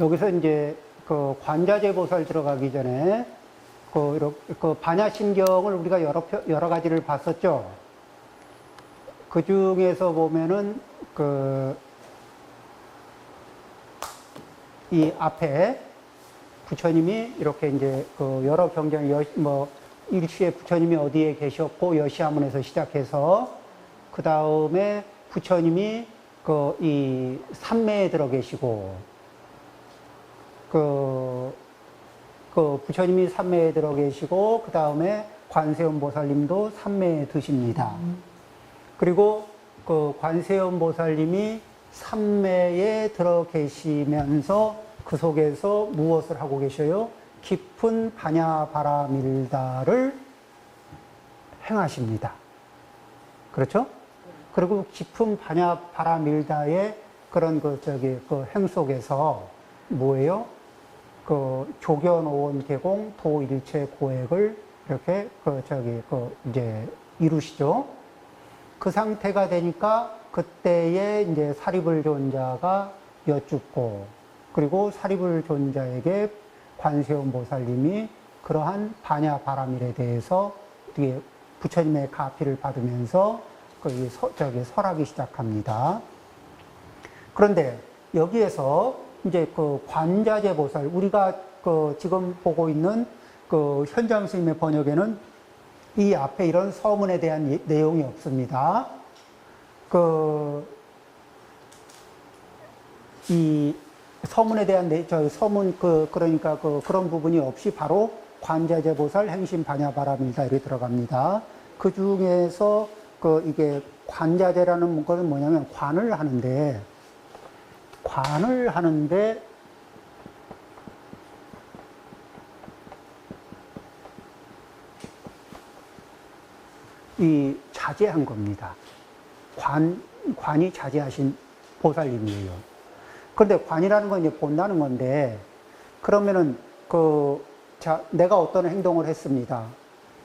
여기서 이제 그 관자재 보살 들어가기 전에 그, 그 반야심경을 우리가 여러, 표- 여러 가지를 봤었죠. 그 중에서 보면은 그, 이 앞에 부처님이 이렇게 이제 그 여러 경전, 여, 뭐, 일시에 부처님이 어디에 계셨고, 여시아문에서 시작해서, 그 다음에 부처님이 그 이 삼매에 들어 계시고, 그, 그 부처님이 삼매에 들어 계시고, 그 다음에 관세음 보살님도 삼매에 드십니다. 그리고 그 관세음 보살님이 삼매에 들어 계시면서 그 속에서 무엇을 하고 계셔요? 깊은 반야바라밀다를 행하십니다. 그렇죠? 그리고 깊은 반야바라밀다의 그런 그 저기 그 행 속에서 뭐예요? 그 조견오원 계공 도일체 고액을 이렇게 그 저기 그 이제 이루시죠. 그 상태가 되니까 그때에 이제 사리불 존자가 여쭙고 그리고 사리불 존자에게 관세음 보살님이 그러한 반야 바라밀에 대해서 어떻게 부처님의 가피를 받으면서 그 서, 저기 설하기 시작합니다. 그런데 여기에서 이제 그 관자재 보살 우리가 그 지금 보고 있는 그 현장 스님의 번역에는 이 앞에 이런 서문에 대한 예- 내용이 없습니다. 그, 이 서문에 대한 내, 저 서문 그, 그러니까 그, 그런 부분이 없이 바로 관자재 보살 행신 반야바람이다 이렇게 들어갑니다. 그 중에서 그 이게 관자재라는 것은 뭐냐면 관을 하는데 관을 하는데 이 자제한 겁니다. 관, 관이 자제하신 보살님이에요. 그런데 관이라는 건 이제 본다는 건데, 그러면은 그, 자, 내가 어떤 행동을 했습니다.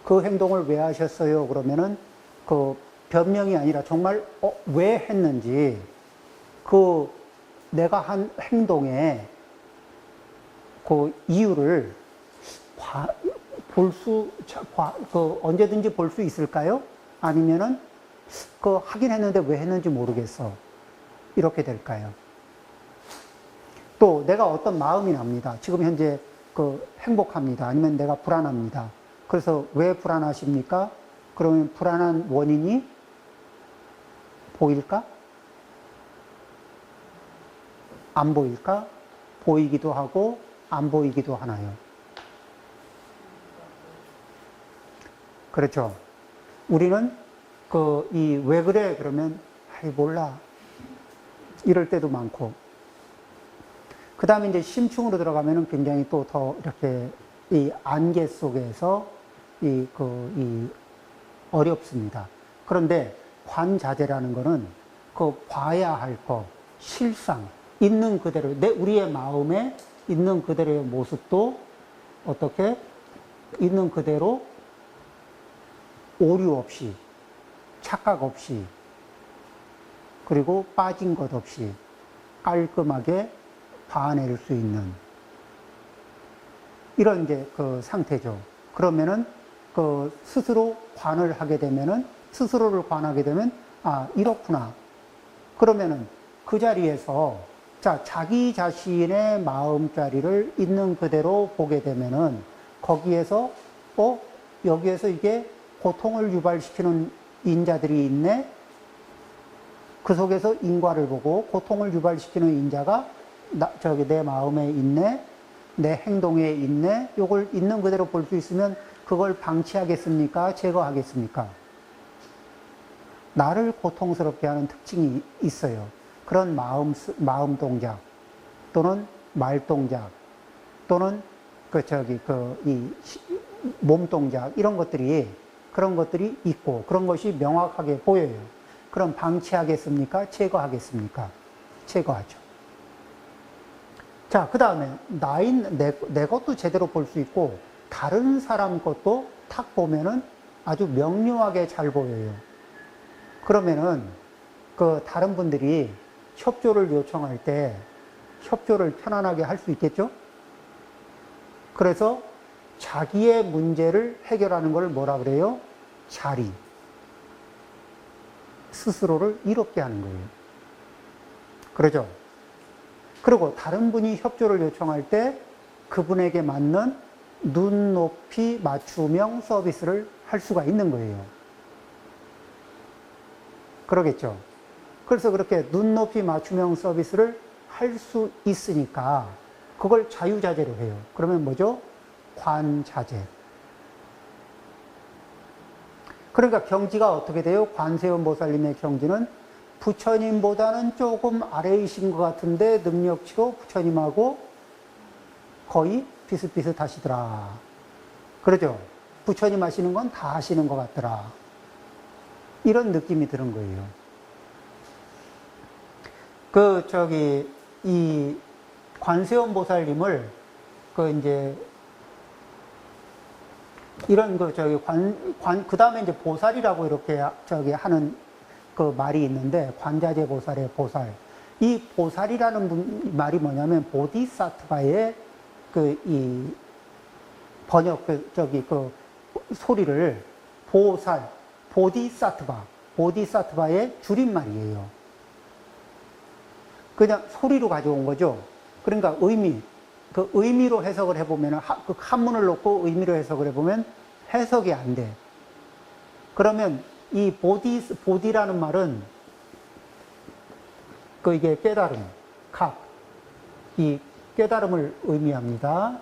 그 행동을 왜 하셨어요? 그러면은 그 변명이 아니라 정말 어, 왜 했는지, 그 내가 한 행동에 그 이유를 과- 볼 수, 그 언제든지 볼 수 있을까요? 아니면은 그 하긴 했는데 왜 했는지 모르겠어. 이렇게 될까요? 또 내가 어떤 마음이 납니다. 지금 현재 그 행복합니다. 아니면 내가 불안합니다. 그래서 왜 불안하십니까? 그러면 불안한 원인이 보일까? 안 보일까? 보이기도 하고 안 보이기도 하나요? 그렇죠. 우리는 그 이 왜 그래 그러면 아이 몰라 이럴 때도 많고 그 다음에 이제 심층으로 들어가면은 굉장히 또 더 이렇게 이 안개 속에서 이 그 이 어렵습니다. 그런데 관자재라는 거는 그 봐야 할 거, 실상, 있는 그대로, 내, 우리의 마음에 있는 그대로의 모습도 어떻게 있는 그대로 오류 없이, 착각 없이, 그리고 빠진 것 없이 깔끔하게 봐낼 수 있는 이런 이제 그 상태죠. 그러면은 그 스스로 관을 하게 되면은 스스로를 관하게 되면 아 이렇구나. 그러면은 그 자리에서 자 자기 자신의 마음자리를 있는 그대로 보게 되면은 거기에서 어 여기에서 이게 고통을 유발시키는 인자들이 있네. 그 속에서 인과를 보고 고통을 유발시키는 인자가 나, 저기 내 마음에 있네, 내 행동에 있네. 요걸 있는 그대로 볼 수 있으면 그걸 방치하겠습니까? 제거하겠습니까? 나를 고통스럽게 하는 특징이 있어요. 그런 마음, 스- 마음 동작 또는 말 동작 또는 그 저기 그 이 몸 동작 이런 것들이 그런 것들이 있고 그런 것이 명확하게 보여요. 그럼 방치하겠습니까? 제거하겠습니까? 제거하죠. 자, 그 다음에 나인 내, 내 것도 제대로 볼 수 있고 다른 사람 것도 탁 보면은 아주 명료하게 잘 보여요. 그러면은 그 다른 분들이 협조를 요청할 때 협조를 편안하게 할 수 있겠죠? 그래서 자기의 문제를 해결하는 걸 뭐라 그래요? 자리. 스스로를 이롭게 하는 거예요. 그러죠? 그리고 다른 분이 협조를 요청할 때 그분에게 맞는 눈높이 맞춤형 서비스를 할 수가 있는 거예요. 그러겠죠? 그래서 그렇게 눈높이 맞춤형 서비스를 할 수 있으니까 그걸 자유자재로 해요. 그러면 뭐죠? 관자재. 그러니까 경지가 어떻게 돼요? 관세음 보살님의 경지는 부처님보다는 조금 아래이신 것 같은데 능력치로 부처님하고 거의 비슷비슷하시더라. 그러죠? 부처님 하시는 건 다 하시는 것 같더라. 이런 느낌이 드는 거예요. 그, 저기, 이 관세음 보살님을 그 이제 이런 그 저기 관, 관, 그 다음에 이제 보살이라고 이렇게 저기 하는 그 말이 있는데 관자재 보살의 보살. 이 보살이라는 분- 말이 뭐냐면 보디사트바의 그 이 번역 그 저기 그 소리를 보살, 보디사트바, 보디사트바의 줄임말이에요. 그냥 소리로 가져온 거죠. 그러니까 의미, 그 의미로 해석을 해보면, 그 한문을 놓고 의미로 해석을 해보면 해석이 안 돼. 그러면 이 보디, 보디라는 말은 그 이게 깨달음, 각, 이 깨달음을 의미합니다.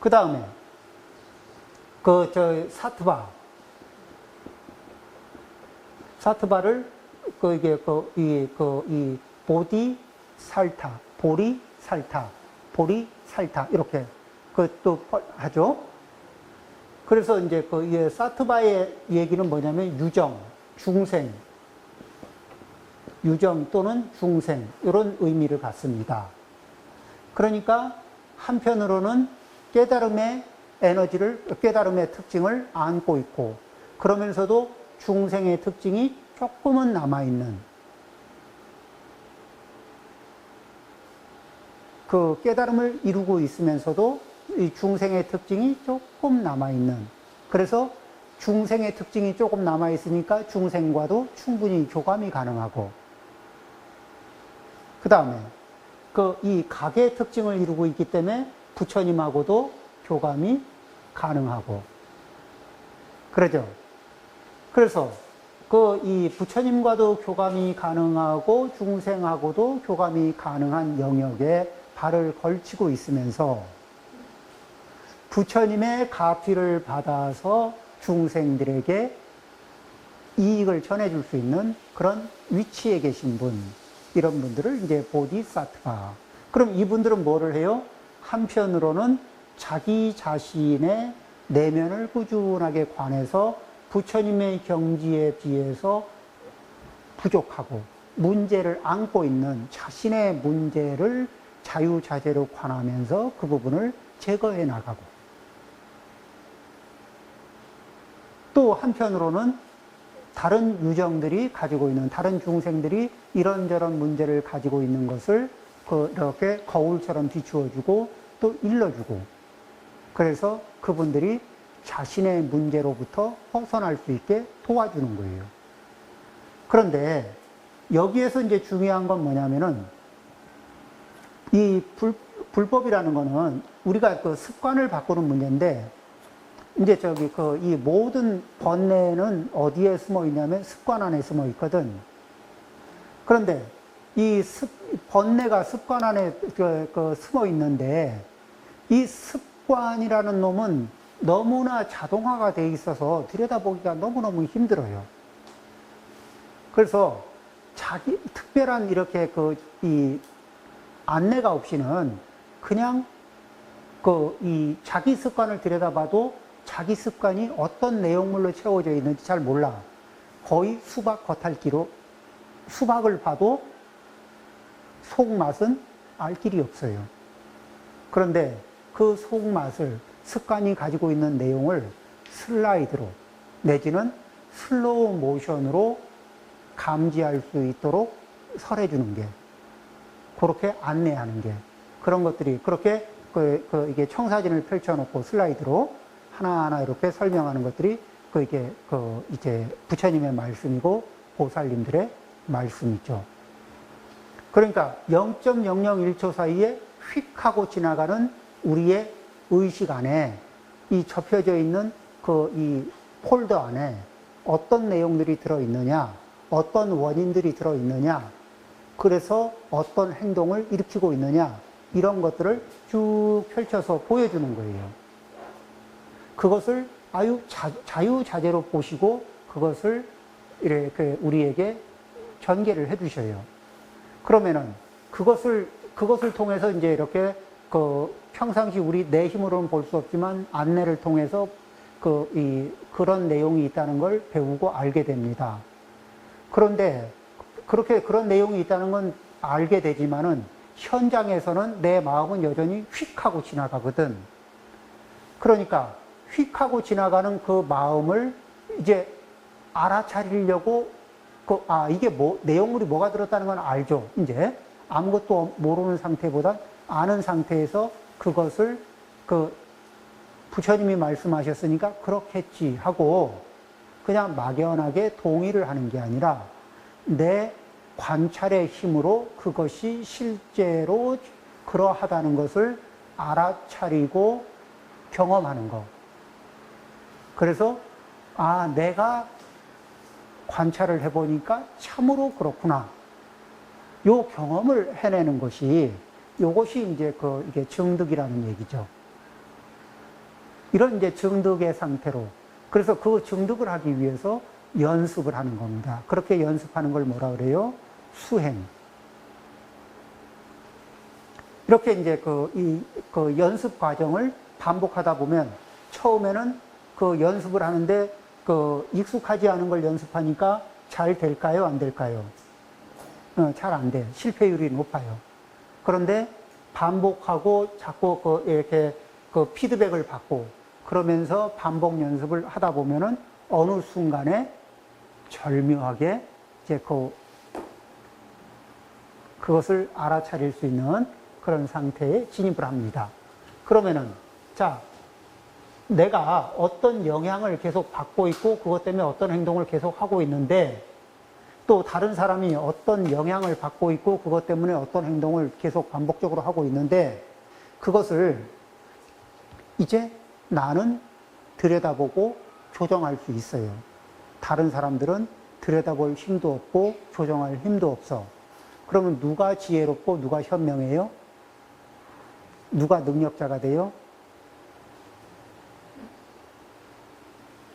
그 다음에 그 저 사트바, 사트바를 그 이게 그 이 그 이 보디 살타, 보리 살타, 보리 살타 이렇게 그또 하죠. 그래서 이제 그이 사트바의 얘기는 뭐냐면 유정, 중생, 유정 또는 중생 이런 의미를 갖습니다. 그러니까 한편으로는 깨달음의 에너지를 깨달음의 특징을 안고 있고 그러면서도 중생의 특징이 조금은 남아있는 그 깨달음을 이루고 있으면서도 이 중생의 특징이 조금 남아있는. 그래서 중생의 특징이 조금 남아있으니까 중생과도 충분히 교감이 가능하고. 그 다음에 그 이 각의 특징을 이루고 있기 때문에 부처님하고도 교감이 가능하고. 그러죠. 그래서 그 이 부처님과도 교감이 가능하고 중생하고도 교감이 가능한 영역에 발을 걸치고 있으면서 부처님의 가피를 받아서 중생들에게 이익을 전해줄 수 있는 그런 위치에 계신 분, 이런 분들을 이제 보디사트바. 그럼 이분들은 뭐를 해요? 한편으로는 자기 자신의 내면을 꾸준하게 관해서 부처님의 경지에 비해서 부족하고 문제를 안고 있는 자신의 문제를 자유자재로 관하면서 그 부분을 제거해 나가고. 또 한편으로는 다른 유정들이 가지고 있는 다른 중생들이 이런저런 문제를 가지고 있는 것을 그렇게 거울처럼 비추어주고 또 일러주고. 그래서 그분들이 자신의 문제로부터 벗어날 수 있게 도와주는 거예요. 그런데 여기에서 이제 중요한 건 뭐냐면은 이 불, 불법이라는 거는 우리가 그 습관을 바꾸는 문제인데 이제 저기 그 이 모든 번뇌는 어디에 숨어 있냐면 습관 안에 숨어 있거든. 그런데 이 습, 번뇌가 습관 안에 그, 그 숨어 있는데 이 습관이라는 놈은 너무나 자동화가 돼 있어서 들여다보기가 너무너무 힘들어요. 그래서 자기 특별한 이렇게 그 이 안내가 없이는 그냥 그 이 자기 습관을 들여다봐도 자기 습관이 어떤 내용물로 채워져 있는지 잘 몰라. 거의 수박 겉핥기로 수박을 봐도 속맛은 알 길이 없어요. 그런데 그 속맛을 습관이 가지고 있는 내용을 슬라이드로 내지는 슬로우 모션으로 감지할 수 있도록 설해 주는 게 그렇게 안내하는 게 그런 것들이 그렇게 그, 그 이게 청사진을 펼쳐놓고 슬라이드로 하나하나 이렇게 설명하는 것들이 그 이게 그 이제 부처님의 말씀이고 보살님들의 말씀이죠. 그러니까 0.001초 사이에 휙 하고 지나가는 우리의 의식 안에 이 접혀져 있는 그 이 폴더 안에 어떤 내용들이 들어있느냐, 어떤 원인들이 들어있느냐, 그래서 어떤 행동을 일으키고 있느냐, 이런 것들을 쭉 펼쳐서 보여주는 거예요. 그것을 아유 자, 자유자재로 보시고 그것을 이렇게 우리에게 전개를 해 주셔요. 그러면은 그것을 그것을 통해서 이제 이렇게 그 평상시 우리 내 힘으로는 볼 수 없지만 안내를 통해서 그 이 그런 내용이 있다는 걸 배우고 알게 됩니다. 그런데 그렇게 그런 내용이 있다는 건 알게 되지만은 현장에서는 내 마음은 여전히 휙 하고 지나가거든. 그러니까 휙 하고 지나가는 그 마음을 이제 알아차리려고 그, 아, 이게 뭐, 내용물이 뭐가 들었다는 건 알죠. 이제 아무것도 모르는 상태보다 아는 상태에서 그것을 그 부처님이 말씀하셨으니까 그렇겠지 하고 그냥 막연하게 동의를 하는 게 아니라 내 관찰의 힘으로 그것이 실제로 그러하다는 것을 알아차리고 경험하는 거. 그래서, 아, 내가 관찰을 해보니까 참으로 그렇구나. 요 경험을 해내는 것이, 요것이 이제 그, 이게 증득이라는 얘기죠. 이런 이제 증득의 상태로. 그래서 그 증득을 하기 위해서 연습을 하는 겁니다. 그렇게 연습하는 걸 뭐라 그래요? 수행. 이렇게 이제 그, 이, 그 연습 과정을 반복하다 보면 처음에는 그 연습을 하는데 그 익숙하지 않은 걸 연습하니까 잘 될까요? 안 될까요? 어, 잘안 돼. 실패율이 높아요. 그런데 반복하고 자꾸 그 이렇게 그 피드백을 받고 그러면서 반복 연습을 하다 보면은 어느 순간에 절묘하게 이제 그 그것을 알아차릴 수 있는 그런 상태에 진입을 합니다. 그러면은 자 내가 어떤 영향을 계속 받고 있고 그것 때문에 어떤 행동을 계속 하고 있는데 또 다른 사람이 어떤 영향을 받고 있고 그것 때문에 어떤 행동을 계속 반복적으로 하고 있는데 그것을 이제 나는 들여다보고 조정할 수 있어요. 다른 사람들은 들여다볼 힘도 없고 조정할 힘도 없어. 그러면 누가 지혜롭고 누가 현명해요? 누가 능력자가 돼요?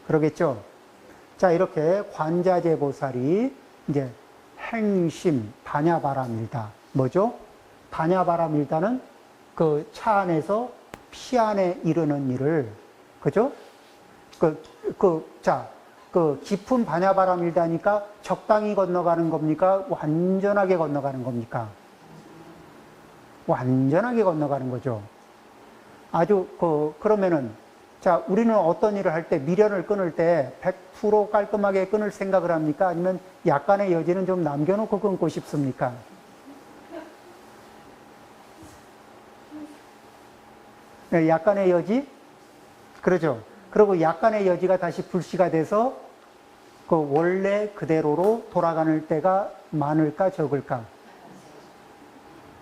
그러겠죠? 자, 이렇게 관자재 보살이 이제 행심, 반야바람일다. 뭐죠? 반야바람일다는 그 차 안에서 피 안에 이르는 일을, 그죠? 그, 그, 자, 그 깊은 반야바람일다니까 적당히 건너가는 겁니까? 완전하게 건너가는 겁니까? 완전하게 건너가는 거죠. 아주 그 그러면은 자 우리는 어떤 일을 할 때 미련을 끊을 때 100% 깔끔하게 끊을 생각을 합니까? 아니면 약간의 여지는 좀 남겨놓고 끊고 싶습니까? 네, 약간의 여지? 그러죠. 그리고 약간의 여지가 다시 불씨가 돼서 그 원래 그대로로 돌아가는 때가 많을까 적을까?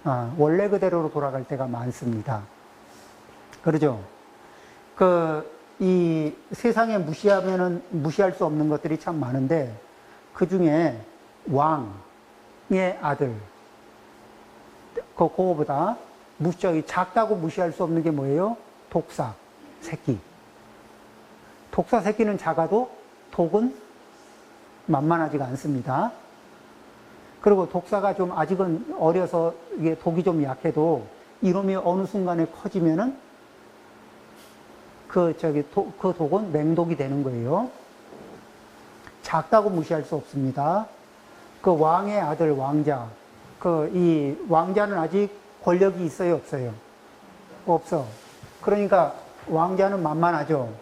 아, 원래 그대로로 돌아갈 때가 많습니다. 그러죠? 그, 이 세상에 무시하면은 무시할 수 없는 것들이 참 많은데 그 중에 왕의 아들, 그, 그거보다 무적이 작다고 무시할 수 없는 게 뭐예요? 독사, 새끼. 독사 새끼는 작아도 독은 만만하지가 않습니다. 그리고 독사가 좀 아직은 어려서 이게 독이 좀 약해도 이놈이 어느 순간에 커지면은 그 저기 도, 그 독은 맹독이 되는 거예요. 작다고 무시할 수 없습니다. 그 왕의 아들 왕자, 그 이 왕자는 아직 권력이 있어요, 없어요? 없어. 그러니까 왕자는 만만하죠.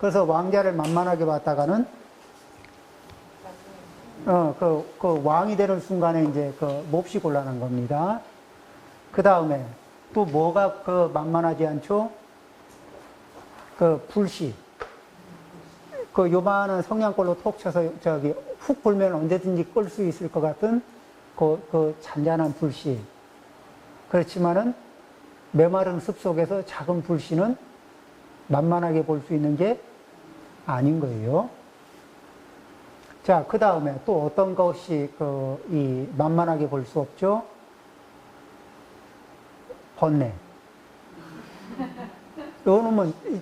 그래서 왕자를 만만하게 봤다가는 어, 그, 그 왕이 되는 순간에 이제 그 몹시 곤란한 겁니다. 그 다음에 또 뭐가 그 만만하지 않죠? 그 불씨. 그 요만한 성냥골로 톡 쳐서 저기 훅 불면 언제든지 끌 수 있을 것 같은 그, 그 잔잔한 불씨. 그렇지만은 메마른 숲 속에서 작은 불씨는 만만하게 볼 수 있는 게 아닌 거예요. 자, 그 다음에 또 어떤 것이 그, 이, 만만하게 볼 수 없죠? 번뇌.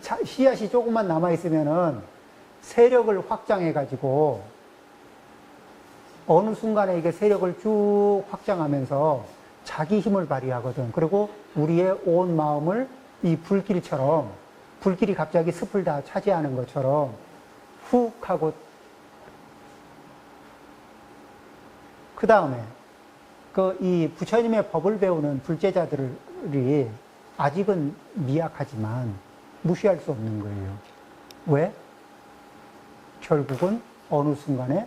자- 씨앗이 조금만 남아있으면은 세력을 확장해가지고 어느 순간에 이게 세력을 쭉 확장하면서 자기 힘을 발휘하거든. 그리고 우리의 온 마음을 이 불길처럼 불길이 갑자기 숲을 다 차지하는 것처럼 훅 하고 그 다음에 그 이 부처님의 법을 배우는 불제자들이 아직은 미약하지만 무시할 수 없는 거예요. 왜? 결국은 어느 순간에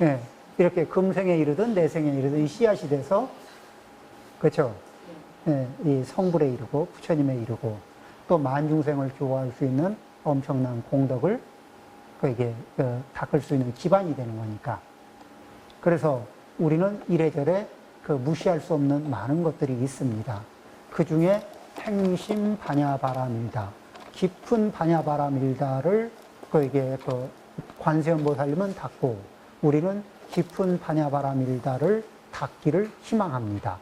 예, 이렇게 금생에 이르든 내생에 이르든 이 씨앗이 돼서 그렇죠. 예, 이 성불에 이르고 부처님에 이르고 또 만중생을 교화할 수 있는 엄청난 공덕을 그에게 그, 닦을 수 있는 기반이 되는 거니까. 그래서 우리는 이래저래 그 무시할 수 없는 많은 것들이 있습니다. 그 중에 행심 반야바람일다. 깊은 반야바람일다를 그에게 그 관세음 보살님은 닦고 우리는 깊은 반야바람일다를 닦기를 희망합니다.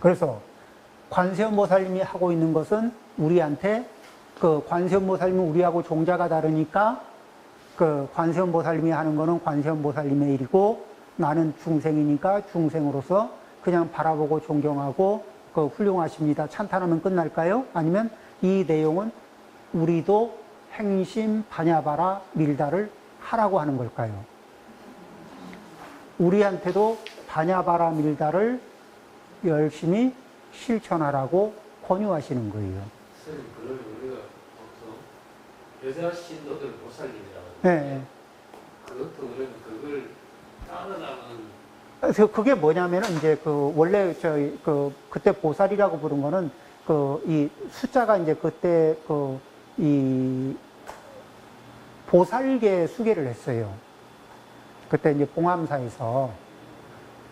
그래서 관세음 보살님이 하고 있는 것은 우리한테 그 관세음 보살님은 우리하고 종자가 다르니까 그 관세음 보살님이 하는 거는 관세음 보살님의 일이고 나는 중생이니까 중생으로서 그냥 바라보고 존경하고 그 훌륭하십니다. 찬탄하면 끝날까요? 아니면 이 내용은 우리도 행심 반야바라 밀다를 하라고 하는 걸까요? 우리한테도 반야바라 밀다를 열심히 실천하라고 권유하시는 거예요. 그러면 우리가 보통 여자 신도들 보살님이라고 네. 그것도 그러면 그걸 따라가는 그래서 그게 뭐냐면은 이제 그 원래 저희 그 그때 보살이라고 부른 거는 그 이 숫자가 이제 그때 그 이 보살계 수계를 했어요. 그때 이제 봉암사에서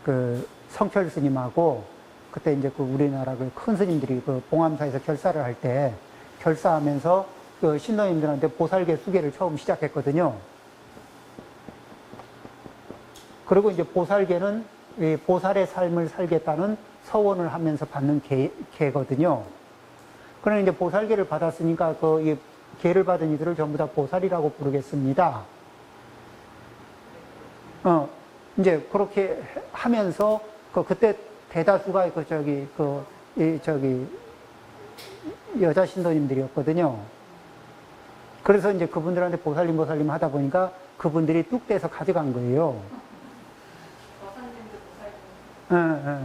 그 성철 스님하고 그때 이제 그 우리나라 그 큰 스님들이 그 봉암사에서 결사를 할 때 결사하면서 그 신도님들한테 보살계 수계를 처음 시작했거든요. 그리고 이제 보살계는 이 보살의 삶을 살겠다는 서원을 하면서 받는 계, 계거든요. 그러나 이제 보살계를 받았으니까 그이 계를 받은 이들을 전부 다 보살이라고 부르겠습니다. 어, 이제 그렇게 하면서 그 그때 대다수가 그 저기 그 이 저기 여자 신도님들이었거든요. 그래서 이제 그분들한테 보살님 보살님 하다 보니까 그분들이 뚝 떼서 가져간 거예요. 예, 예.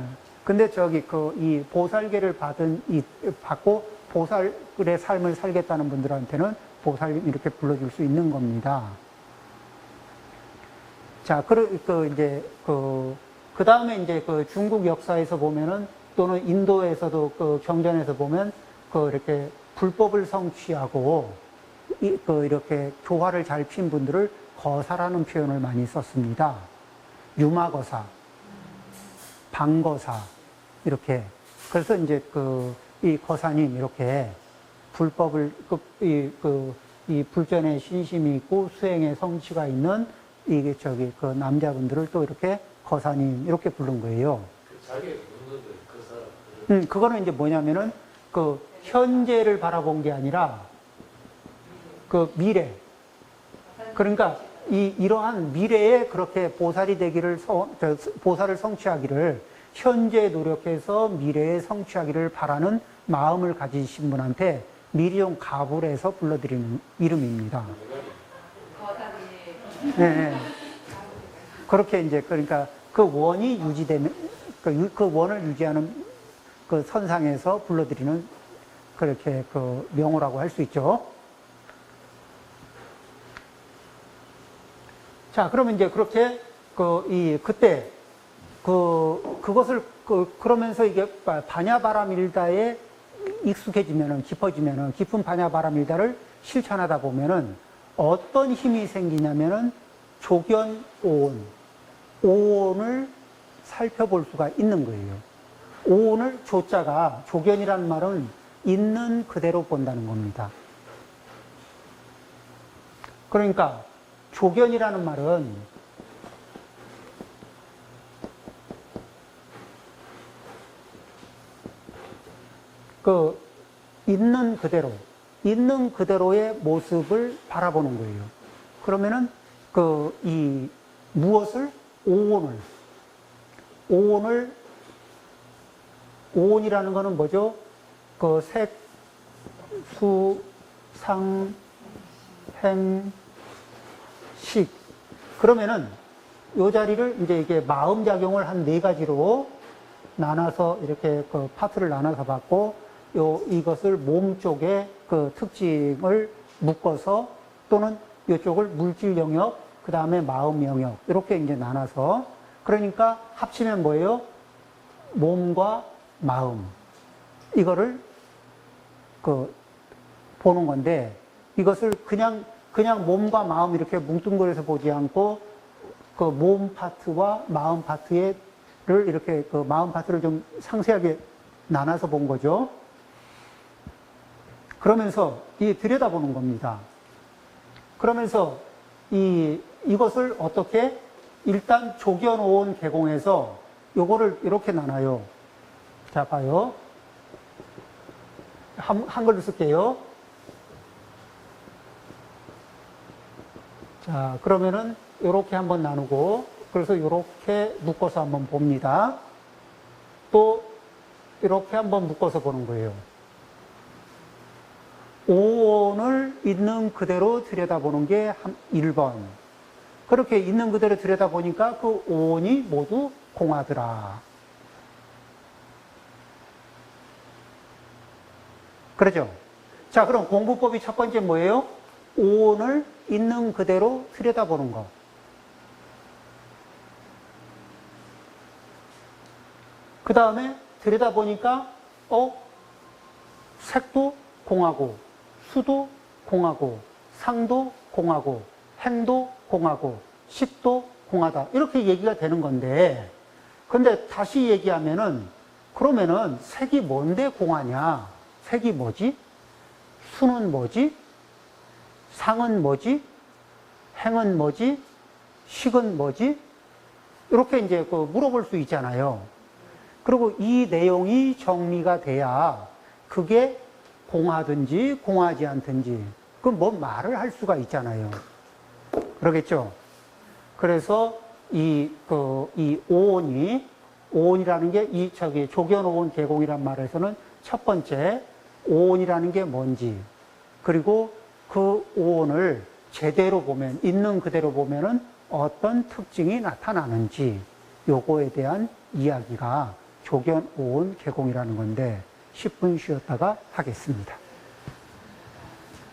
근데 저기 그 이 보살계를 받은 이 받고 보살의 삶을 살겠다는 분들한테는 보살님 이렇게 불러줄 수 있는 겁니다. 자, 그, 그 이제 그, 그 다음에 이제 그 중국 역사에서 보면은 또는 인도에서도 그 경전에서 보면 그 이렇게 불법을 성취하고 이, 그 이렇게 교화를 잘 핀 분들을 거사라는 표현을 많이 썼습니다. 유마거사. 방거사. 이렇게. 그래서 이제 그 이 거사님 이렇게 불법을 그이 그 이 불전에 신심이 있고 수행에 성취가 있는 이게 저기 그 남자분들을 또 이렇게 거사님 이렇게 부른 거예요. 그 사람 음 그거는 이제 뭐냐면은 그 현재를 바라본 게 아니라 그 미래. 그러니까 이 이러한 미래에 그렇게 보살이 되기를 보살을 성취하기를 현재 노력해서 미래에 성취하기를 바라는 마음을 가지신 분한테 미리용 가불에서 불러드리는 이름입니다. 네, 네. 그렇게 이제 그러니까 그 원이 유지되는 그, 유- 그 원을 유지하는 그 선상에서 불러드리는 그렇게 그 명호라고 할 수 있죠. 자, 그러면 이제 그렇게 그 이 그때 그 그것을 그 그러면서 이게 바- 바냐바라밀다에 익숙해지면은 깊어지면은 깊은 바냐바라밀다를 실천하다 보면은 어떤 힘이 생기냐면은 조견 오온 오온을 살펴볼 수가 있는 거예요. 오온을 조자가 조견이라는 말은 있는 그대로 본다는 겁니다. 그러니까 조견이라는 말은 그 있는 그대로 있는 그대로의 모습을 바라보는 거예요. 그러면은 그 이 무엇을 오온을 오온을 오온이라는 거는 뭐죠? 그 색, 수, 상, 행, 식. 그러면은 요 자리를 이제 이게 마음 작용을 한 네 가지로 나눠서 이렇게 그 파트를 나눠서 봤고 요 이것을 몸 쪽에 그 특징을 묶어서 또는 이쪽을 물질 영역 그 다음에 마음 영역 이렇게 이제 나눠서 그러니까 합치면 뭐예요? 몸과 마음 이거를 그 보는 건데 이것을 그냥 그냥 몸과 마음 이렇게 뭉뚱그려서 보지 않고 그 몸 파트와 마음 파트를 이렇게 그 마음 파트를 좀 상세하게 나눠서 본 거죠. 그러면서 이 들여다보는 겁니다. 그러면서 이 이것을 어떻게 일단 조견오온 개공해서 요거를 이렇게 나눠요. 자 봐요. 한, 한글로 쓸게요. 자, 그러면은 요렇게 한번 나누고 그래서 요렇게 묶어서 한번 봅니다. 또 이렇게 한번 묶어서 보는 거예요. 오온을 있는 그대로 들여다보는 게 1번. 그렇게 있는 그대로 들여다보니까 그 오온이 모두 공하더라. 그러죠? 자, 그럼 공부법이 첫 번째 뭐예요? 오온을 있는 그대로 들여다보는 거. 그 다음에 들여다보니까, 어, 색도 공하고, 수도 공하고, 상도 공하고, 행도 공하고, 식도 공하다. 이렇게 얘기가 되는 건데, 근데 다시 얘기하면은, 그러면은 색이 뭔데 공하냐? 색이 뭐지? 수는 뭐지? 상은 뭐지? 행은 뭐지? 식은 뭐지? 이렇게 이제 그 물어볼 수 있잖아요. 그리고 이 내용이 정리가 돼야 그게 공하든지 공하지 않든지 그뭐 말을 할 수가 있잖아요. 그러겠죠? 그래서 이, 그, 이 오온이, 오온이라는 게 이, 저기, 조견오온 계공이란 말에서는 첫 번째, 오온이라는 게 뭔지, 그리고 그 오온을 제대로 보면, 있는 그대로 보면은 어떤 특징이 나타나는지, 요거에 대한 이야기가 조견 오온 계공이라는 건데, 10분 쉬었다가 하겠습니다.